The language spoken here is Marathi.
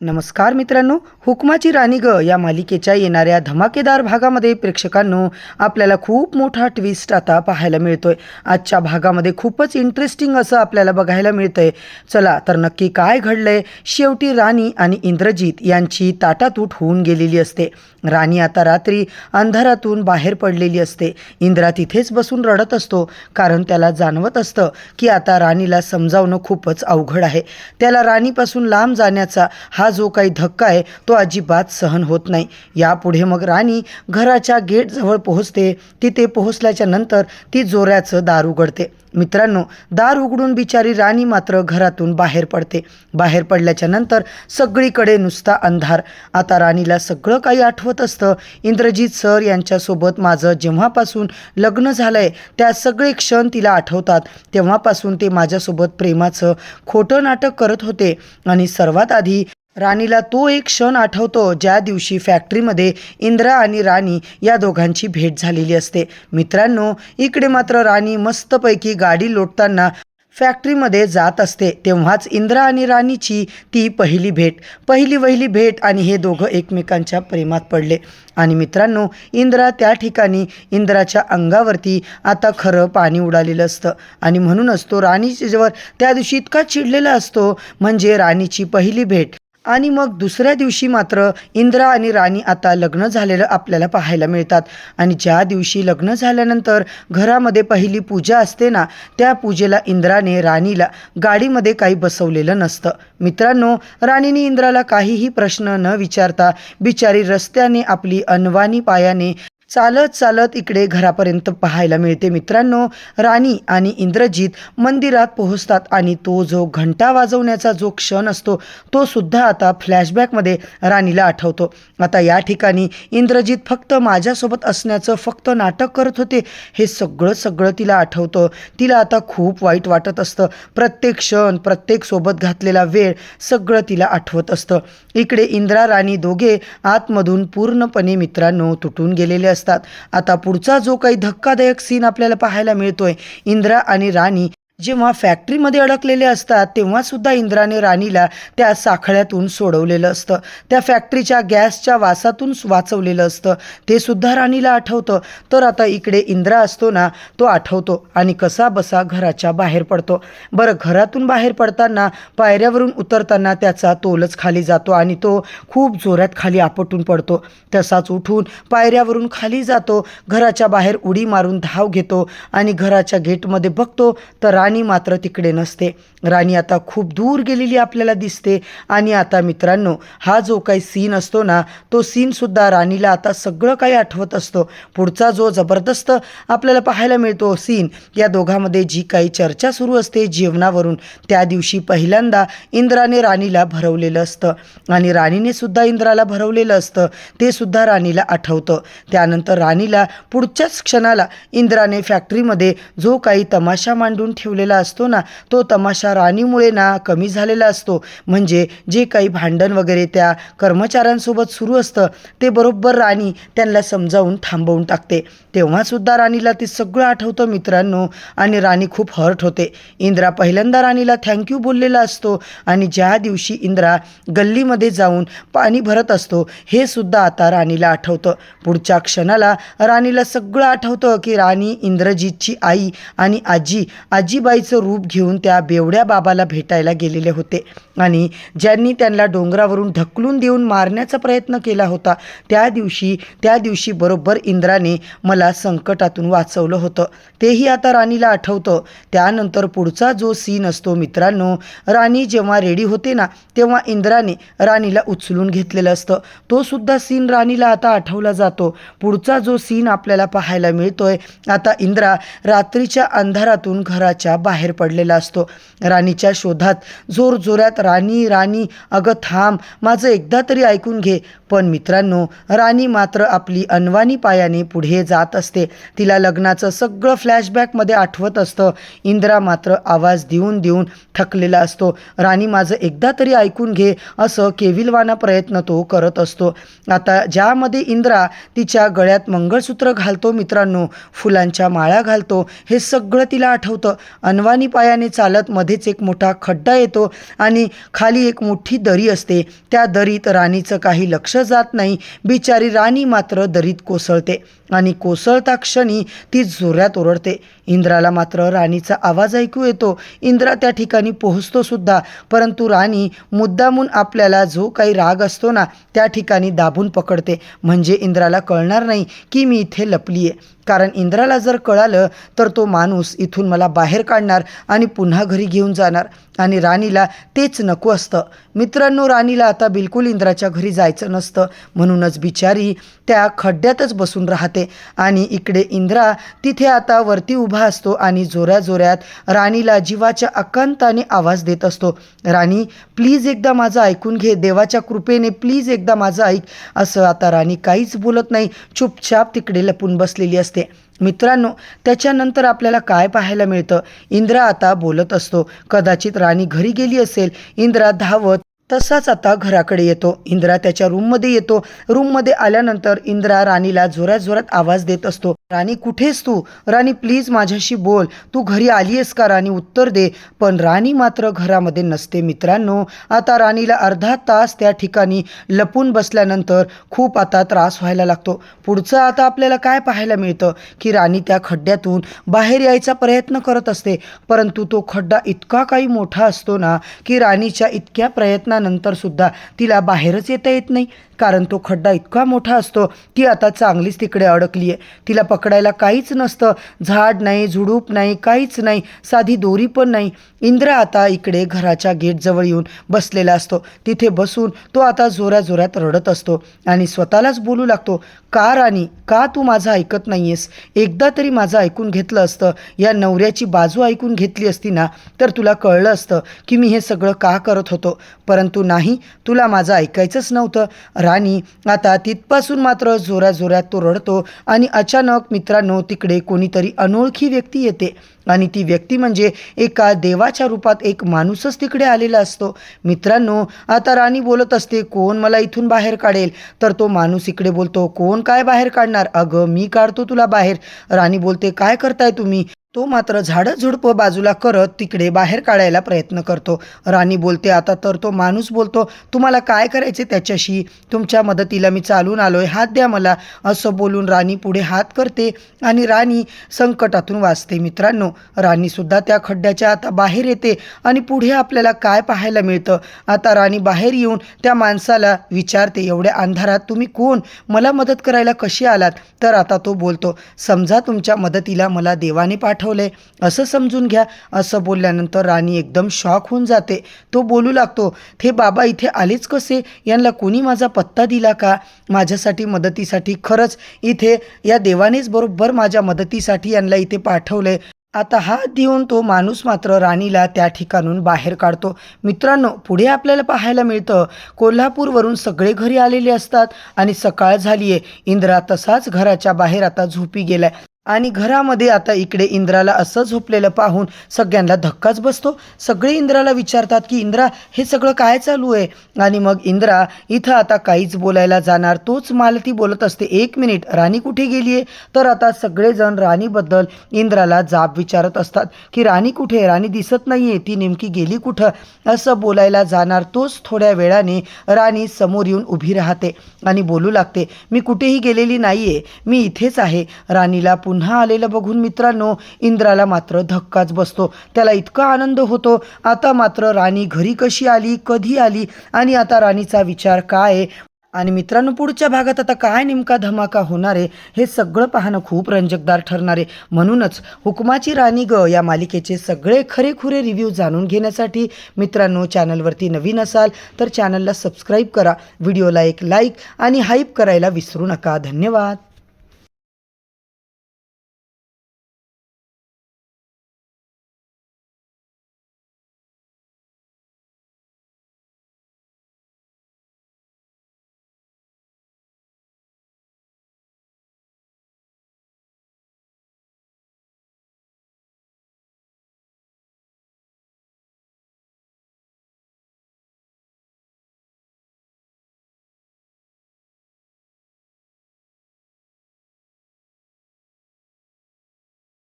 नमस्कार मित्रांनो हुकमाची राणी ग या मालिकेच्या येणाऱ्या धमाकेदार भागामध्ये प्रेक्षकांनो आपल्याला खूप मोठा ट्विस्ट आता पाहायला मिळतोय. आजच्या भागामध्ये खूपच इंटरेस्टिंग असं आपल्याला बघायला मिळतंय. चला तर नक्की काय घडलंय? शेवटी राणी आणि इंद्रजीत यांची ताटातूट होऊन गेलेली असते. राणी आता रात्री अंधारातून बाहेर पडलेली असते. इंद्रा तिथेच बसून रडत असतो कारण त्याला जाणवत असतं की आता राणीला समजावणं खूपच अवघड आहे. त्याला राणीपासून लांब जाण्याचा हा हा जो काही धक्का आहे तो अजिबात सहन होत नाही. यापुढे मग राणी घराच्या गेटजवळ पोहोचते. तिथे पोहोचल्याच्या नंतर ती जोऱ्याचं दार उघडते. मित्रांनो दार उघडून बिचारी राणी मात्र घरातून बाहेर पडते. बाहेर पडल्याच्या नंतर सगळीकडे नुसता अंधार. आता राणीला सगळं काही आठवत असतं. इंद्रजित सर यांच्यासोबत माझं जेव्हापासून लग्न झालं आहे त्या सगळे क्षण तिला आठवतात. तेव्हापासून ते माझ्यासोबत प्रेमाचं खोटं नाटक करत होते. आणि सर्वात आधी राणीला तो एक क्षण आठवतो ज्या दिवशी फॅक्टरीमध्ये इंद्रा आणि राणी या दोघांची भेट झालेली असते. मित्रांनो इकडे मात्र राणी मस्तपैकी गाडी लोटताना फॅक्टरीमध्ये जात असते. तेव्हाच इंद्रा आणि राणीची ती पहिली भेट पहिली वहिली भेट आणि हे दोघं एकमेकांच्या प्रेमात पडले. आणि मित्रांनो इंद्रा त्या ठिकाणी इंद्राच्या अंगावरती आता खरं पाणी उडालेलं असतं. आणि म्हणूनच तो राणीच्यावर त्या दिवशी इतका चिडलेला असतो म्हणजे राणीची पहिली भेट. आणि मग दुसऱ्या दिवशी मात्र इंद्रा आणि राणी आता लग्न झालेलं आपल्याला पाहायला मिळतात. आणि ज्या दिवशी लग्न झाल्यानंतर घरामध्ये पहिली पूजा असते ना त्या पूजेला इंद्राने राणीला गाडीमध्ये काही बसवलेलं नसतं. मित्रांनो राणीने इंद्राला काहीही प्रश्न न विचारता बिचारी रस्त्याने आपली अनवाणी पायाने चालत चालत इकडे घरापर्यंत पाहायला मिळते मित्रांनो. राणी आणि इंद्रजित मंदिरात पोहोचतात आणि तो जो घंटा वाजवण्याचा जो क्षण असतो तो सुद्धा आता फ्लॅशबॅकमध्ये राणीला आठवतो. आता या ठिकाणी इंद्रजित फक्त माझ्यासोबत असण्याचं फक्त नाटक करत होते हे सगळं सगळं तिला आठवतं. तिला आता खूप वाईट वाटत असतं. प्रत्येक क्षण प्रत्येक सोबत घातलेला वेळ सगळं तिला आठवत असतं. इकडे इंद्रा राणी दोघे आतमधून पूर्णपणे मित्रांनो तुटून गेलेले असतात. आता पुढचा जो काही धक्कादायक सीन आपल्याला पाहायला मिळतोय इंद्रा आणि राणी जेव्हा फॅक्टरीमध्ये अडकलेले असतात तेव्हासुद्धा इंद्राने राणीला त्या साखळ्यातून सोडवलेलं असतं. त्या फॅक्टरीच्या गॅसच्या वासातून वाचवलेलं असतं. ते सुद्धा राणीला आठवतं. तर आता इकडे इंद्रा असतो ना तो आठवतो आणि कसा बसा घराच्या बाहेर पडतो. बरं घरातून बाहेर पडताना पायऱ्यावरून उतरताना त्याचा तोलच खाली जातो आणि तो खूप जोरात खाली आपटून पडतो. तसाच उठून पायऱ्यावरून खाली जातो. घराच्या बाहेर उडी मारून धाव घेतो आणि घराच्या गेटमध्ये बघतो. तर राणी मात्र तिकडे नसते. राणी आता खूप दूर गेलेली आपल्याला दिसते. आणि आता मित्रांनो हा जो काही सीन असतो ना तो सीनसुद्धा राणीला आता सगळं काही आठवत असतो. पुढचा जो जबरदस्त आपल्याला पाहायला मिळतो सीन या दोघांमध्ये जी काही चर्चा सुरू असते जीवनावरून त्या दिवशी पहिल्यांदा इंद्राने राणीला भरवलेलं असतं. आणि राणीने सुद्धा इंद्राला भरवलेलं असतं. ते सुद्धा राणीला आठवतं. त्यानंतर राणीला पुढच्याच क्षणाला इंद्राने फॅक्टरीमध्ये जो काही तमाशा मांडून ठेवलेला असतो ना तो तमाशा राणीमुळे ना कमी झालेला असतो. म्हणजे जे काही भांडण वगैरे त्या कर्मचाऱ्यांसोबत सुरू असतं ते बरोबर राणी त्यांना समजावून थांबवून टाकते. तेव्हासुद्धा राणीला ते सगळं आठवतं मित्रांनो आणि राणी खूप हर्ट होते. इंद्रा पहिल्यांदा राणीला थँक्यू बोललेला असतो आणि ज्या दिवशी इंद्रा गल्लीमध्ये जाऊन पाणी भरत असतो हे सुद्धा आता राणीला आठवतं. पुढच्या क्षणाला राणीला सगळं आठवतं की राणी इंद्रजीतची आई आणि आजी आजीबाईचं रूप घेऊन त्या बेवड्या बाबाला भेटायला गेलेले होते. आणि ज्यांनी त्यांना डोंगरावरून ढकलून देऊन मारण्याचा प्रयत्न केला होता त्या दिवशी त्या दिवशी बरोबर इंद्राने मला संकटातून वाचवलं होतं. तेही आता राणीला आठवतं. त्यानंतर पुढचा जो सीन असतो मित्रांनो राणी जेव्हा रेडी होते ना तेव्हा इंद्राने राणीला उचलून घेतलेलं असतं. तो सुद्धा सीन राणीला आता आठवला जातो. पुढचा जो सीन आपल्याला पाहायला मिळतोय आता इंद्रा रात्रीच्या अंधारातून घराच्या बाहेर पडलेला असतो. राणीच्या शोधात जोरजोरात राणी राणी अगं थांब माझं एकदा तरी ऐकून घे. पण मित्रांनो राणी मात्र आपली अनवाणी पायाने पुढे जात असते. तिला लग्नाचं सगळं फ्लॅशबॅकमध्ये आठवत असतं. इंद्रा मात्र आवाज देऊन देऊन थकलेला असतो. राणी माझं एकदा तरी ऐकून घे असं केविलवाना प्रयत्न तो करत असतो. आता ज्यामध्ये इंद्रा तिच्या गळ्यात मंगळसूत्र घालतो मित्रांनो फुलांच्या माळा घालतो हे सगळं तिला आठवतं. अनवानी पायाने चालत मध्येच एक मोठा खड्डा येतो आणि खाली एक मोठी दरी असते. त्या दरीत राणीचं काही लक्ष जात नाही. बिचारी राणी मात्र दरीत कोसळते. आणि कोसळता क्षणी ती जोऱ्यात ओरडते. इंद्राला मात्र राणीचा आवाज ऐकू येतो. इंद्रा त्या ठिकाणी पोहोचतो सुद्धा. परंतु राणी मुद्दामून आपल्याला जो काही राग असतो ना त्या ठिकाणी दाबून पकडते. म्हणजे इंद्राला कळणार नाही की मी इथे लपली आहे कारण इंद्राला जर कळालं तर तो माणूस इथून मला बाहेर काढणार आणि पुन्हा घरी घेऊन जाणार. आणि राणीला तेच नको असतं. मित्रांनो राणीला आता बिलकुल इंद्राच्या घरी जायचं नसतं. म्हणूनच बिचारी त्या खड्ड्यातच बसून राहते. आणि इकडे इंद्रा तिथे आता वरती उभा असतो आणि जोऱ्या जोऱ्यात राणीला जीवाच्या अकांताने आवाज देत असतो. राणी प्लीज एकदा माझं ऐकून घे. देवाच्या कृपेने प्लीज एकदा माझं ऐक. असं आता राणी काहीच बोलत नाही. चुपचाप तिकडे लपून बसलेली असते. मित्रांनो त्याच्यानंतर आपल्याला काय पाहायला मिळतं? इंद्रा आता बोलत असतो कदाचित राणी घरी गेली असेल. इंद्रा धावत तसाच आता घराकडे येतो. इंद्रा त्याच्या रूममध्ये येतो. रूममध्ये आल्यानंतर इंद्रा राणीला जोरात जोरात आवाज देत असतो. राणी कुठेस तू? राणी प्लीज माझ्याशी बोल. तू घरी आली आहेस का? राणी उत्तर दे. पण राणी मात्र घरामध्ये नसते मित्रांनो. आता राणीला अर्धा तास त्या ठिकाणी लपून बसल्यानंतर खूप आता त्रास व्हायला लागतो. पुढचं आता आपल्याला काय पाहायला मिळतं? की राणी त्या खड्ड्यातून बाहेर यायचा प्रयत्न करत असते. परंतु तो खड्डा इतका काही मोठा असतो ना की राणीच्या इतक्या प्रयत्नानंतर सुद्धा तिला बाहेरच येता येत नाही. कारण तो खड्डा इतका मोठा असतो ती आता चांगलीच तिकडे अडकली आहे तिला पकडायला काहीच नसतं. झाड नाही झुडूप नाही काहीच नाही साधी दोरी पण नाही. इंद्र आता इकडे घराच्या गेटजवळ येऊन बसलेला असतो. तिथे बसून तो आता जोऱ्या रडत असतो आणि स्वतःलाच बोलू लागतो का राणी का तू माझं ऐकत नाही आहेस एकदा तरी माझं ऐकून घेतलं असतं. या नवऱ्याची बाजू ऐकून घेतली असती ना तर तुला कळलं असतं की मी हे सगळं का करत होतो. परंतु नाही तुला माझं ऐकायचंच नव्हतं. राणी आता तिथपासून मात्र जोराजोरात तो रडतो आणि अचानक मित्रांनो तिकडे कोणीतरी अनोळखी व्यक्ती येते आणि ती व्यक्ती म्हणजे एका देवाच्या रूपात एक माणूसच तिकडे आलेला असतो. मित्रांनो आता राणी बोलत असते कोण मला इथून बाहेर काढेल? तर तो माणूस इकडे बोलतो कोण काय बाहेर काढणार? अगं मी काढतो तुला बाहेर. राणी बोलते काय करताय तुम्ही? तो मात्र झाडं झुडपं बाजूला करत तिकडे बाहेर काढायला प्रयत्न करतो. राणी बोलते आता तर तो माणूस बोलतो तुम्हाला काय करायचे त्याच्याशी? तुमच्या मदतीला मी चालून आलो आहे हात द्या मला. असं बोलून राणी पुढे हात करते आणि राणी संकटातून वाचते. मित्रांनो राणीसुद्धा त्या खड्ड्याच्या आता बाहेर येते आणि पुढे आपल्याला काय पाहायला मिळतं? आता राणी बाहेर येऊन त्या माणसाला विचारते एवढ्या अंधारात तुम्ही कोण? मला मदत करायला कशी आलात? तर आता तो बोलतो समजा तुमच्या मदतीला मला देवाने पाठवलंय असं समजून घ्या. असं बोलल्यानंतर राणी एकदम शॉक होऊन जाते. तो बोलू लागतो हे बाबा इथे आलेच कसे? यांना कोणी माझा पत्ता दिला का? माझ्यासाठी मदतीसाठी खरंच इथे या देवानेच बरोबर माझ्या मदतीसाठी यांना इथे पाठवलंय आता हात देऊन तो माणूस मात्र राणीला त्या ठिकाणून बाहेर काढतो. मित्रांनो पुढे आपल्याला पाहायला मिळतं कोल्हापूरवरून सगळे घरी आलेले असतात आणि सकाळ झाली आहे इंद्रा तसाच घराच्या बाहेर आता झोपी गेलाय. आणि घरामध्ये आता इकडे इंद्राला असं झोपलेलं पाहून सगळ्यांना धक्काच बसतो. सगळे इंद्राला विचारतात की इंद्रा हे सगळं काय चालू आहे? आणि मग इंद्रा इथं आता काहीच बोलायला जाणार. तोच मालती बोलत असते. एक मिनिट राणी कुठे गेली आहे तर आता सगळेजण राणीबद्दल इंद्राला जाब विचारत असतात की राणी कुठे राणी दिसत नाही आहे ती नेमकी गेली कुठं? असं बोलायला जाणार तोच थोड्या वेळाने राणी समोर येऊन उभी राहते आणि बोलू लागते मी कुठेही गेलेली नाही आहे मी इथेच आहे. राणीला पुन्हा पुन्हा आलेलं बघून मित्रांनो इंद्राला मात्र धक्काच बसतो. त्याला इतका आनंद होतो. आता मात्र राणी घरी कशी आली कधी आली आणि आता राणीचा विचार काय आहे? आणि मित्रांनो पुढच्या भागात आता काय नेमका धमाका होणार आहे हे सगळं पाहणं खूप रंजकदार ठरणार आहे. म्हणूनच हुकमाची राणी ग या मालिकेचे सगळे खरेखुरे रिव्ह्यू जाणून घेण्यासाठी मित्रांनो चॅनलवरती नवीन असाल तर चॅनलला सबस्क्राईब करा. व्हिडिओला एक लाईक आणि हाईप करायला विसरू नका. धन्यवाद.